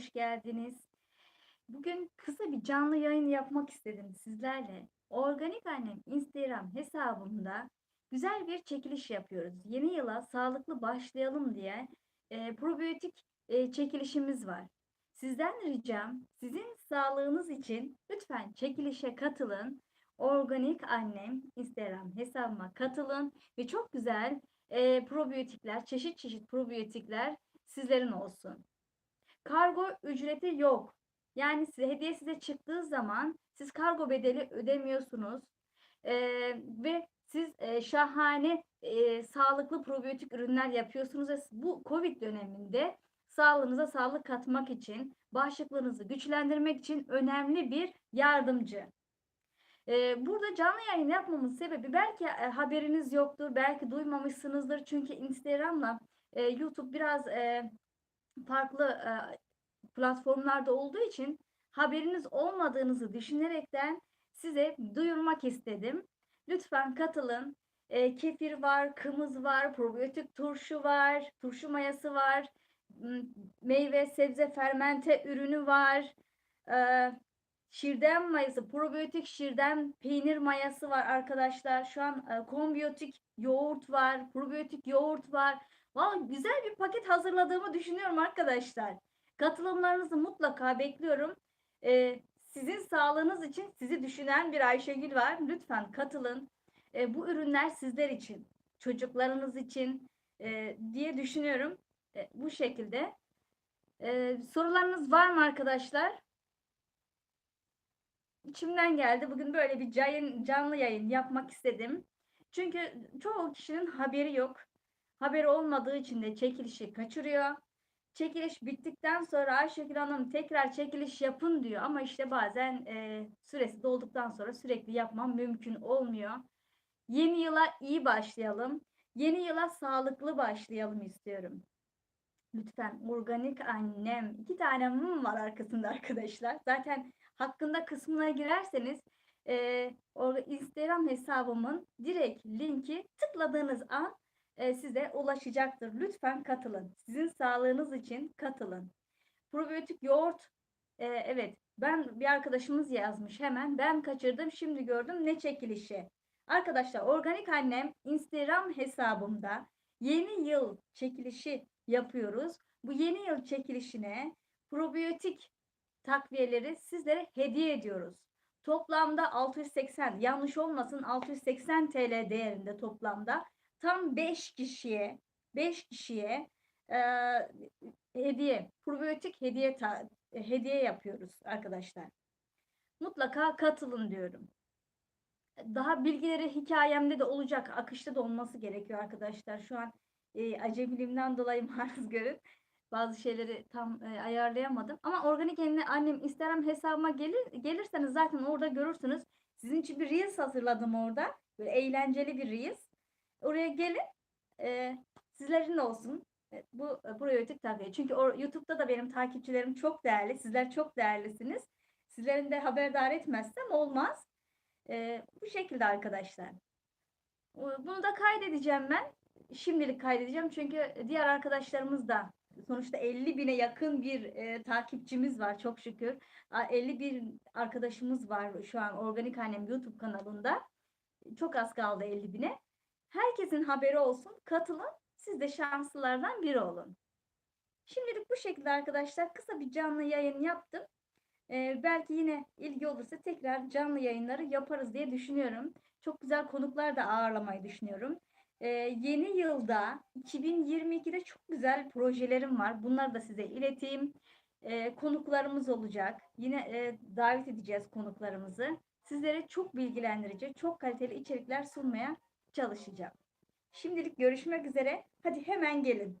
hoş geldiniz. Bugün kısa bir canlı yayın yapmak istedim sizlerle. Organik Annem Instagram hesabımda güzel bir çekiliş yapıyoruz. Yeni yıla sağlıklı başlayalım diye e, probiyotik e, çekilişimiz var. Sizden ricam sizin sağlığınız için lütfen çekilişe katılın. Organik Annem Instagram hesabıma katılın ve çok güzel e, probiyotikler, çeşit çeşit probiyotikler sizlerin olsun. Kargo ücreti yok. Yani size, hediye size çıktığı zaman siz kargo bedeli ödemiyorsunuz. Ee, ve siz e, şahane e, sağlıklı probiyotik ürünler yapıyorsunuz. Bu Covid döneminde sağlığınıza sağlık katmak için, bağışıklığınızı güçlendirmek için önemli bir yardımcı. Ee, burada canlı yayın yapmamın sebebi belki e, haberiniz yoktur, belki duymamışsınızdır. Çünkü Instagram'la e, YouTube biraz e, farklı e, platformlarda olduğu için haberiniz olmadığınızı düşünerekten size duyurmak istedim. Lütfen katılın. E, kefir var, kımız var, probiyotik turşu var, turşu mayası var, meyve sebze fermente ürünü var. E, şirden mayası, probiyotik şirden peynir mayası var arkadaşlar. Şu an e, kombiyotik yoğurt var, probiyotik yoğurt var. Vallahi güzel bir paket hazırladığımı düşünüyorum arkadaşlar. Katılımlarınızı mutlaka bekliyorum. Ee, sizin sağlığınız için sizi düşünen bir Ayşegül var. Lütfen katılın. Ee, bu ürünler sizler için, çocuklarınız için e, diye düşünüyorum. E, bu şekilde. E, sorularınız var mı arkadaşlar? İçimden geldi. Bugün böyle bir canlı yayın yapmak istedim. Çünkü çoğu kişinin haberi yok. Haberi olmadığı için de çekilişi kaçırıyor. Çekiliş bittikten sonra Ayşegül Hanım tekrar çekiliş yapın diyor ama işte bazen e, süresi dolduktan sonra sürekli yapmam mümkün olmuyor. Yeni yıla iyi başlayalım. Yeni yıla sağlıklı başlayalım istiyorum. Lütfen organik annem. iki tane mum var arkasında arkadaşlar. Zaten hakkında kısmına girerseniz e, Instagram hesabımın direkt linki tıkladığınız an size ulaşacaktır. Lütfen katılın. Sizin sağlığınız için katılın. Probiyotik yoğurt e, evet ben bir arkadaşımız yazmış hemen. Ben kaçırdım şimdi gördüm ne çekilişi. Arkadaşlar Organik Annem Instagram hesabımda yeni yıl çekilişi yapıyoruz. Bu yeni yıl çekilişine probiyotik takviyeleri sizlere hediye ediyoruz. Toplamda 680 yanlış olmasın 680 TL değerinde toplamda tam 5 kişiye 5 kişiye e, hediye probiyotik hediye ta, hediye yapıyoruz arkadaşlar. Mutlaka katılın diyorum. Daha bilgileri hikayemde de olacak. Akışta da olması gerekiyor arkadaşlar. Şu an e, acemiliğimden dolayı maruz görün. Bazı şeyleri tam e, ayarlayamadım. Ama organik eline annem Instagram hesabıma gelir, gelirseniz zaten orada görürsünüz. Sizin için bir Reels hazırladım orada. Böyle eğlenceli bir Reels. Oraya gelin. E, sizlerin olsun. E, bu e, probiyotik takviye. Çünkü o, YouTube'da da benim takipçilerim çok değerli. Sizler çok değerlisiniz. Sizlerin de haberdar etmezsem olmaz. E, bu şekilde arkadaşlar. Bunu da kaydedeceğim ben. Şimdilik kaydedeceğim. Çünkü diğer arkadaşlarımız da sonuçta 50 bine yakın bir e, takipçimiz var çok şükür. 51 arkadaşımız var şu an Organik Annem YouTube kanalında. Çok az kaldı 50 bine. Herkesin haberi olsun. Katılın. Siz de şanslılardan biri olun. Şimdilik bu şekilde arkadaşlar kısa bir canlı yayın yaptım. Ee, belki yine ilgi olursa tekrar canlı yayınları yaparız diye düşünüyorum. Çok güzel konuklar da ağırlamayı düşünüyorum. Ee, yeni yılda 2022'de çok güzel projelerim var. Bunları da size ileteyim. Ee, konuklarımız olacak. Yine e, davet edeceğiz konuklarımızı. Sizlere çok bilgilendirici, çok kaliteli içerikler sunmaya çalışacağım. Şimdilik görüşmek üzere. Hadi hemen gelin.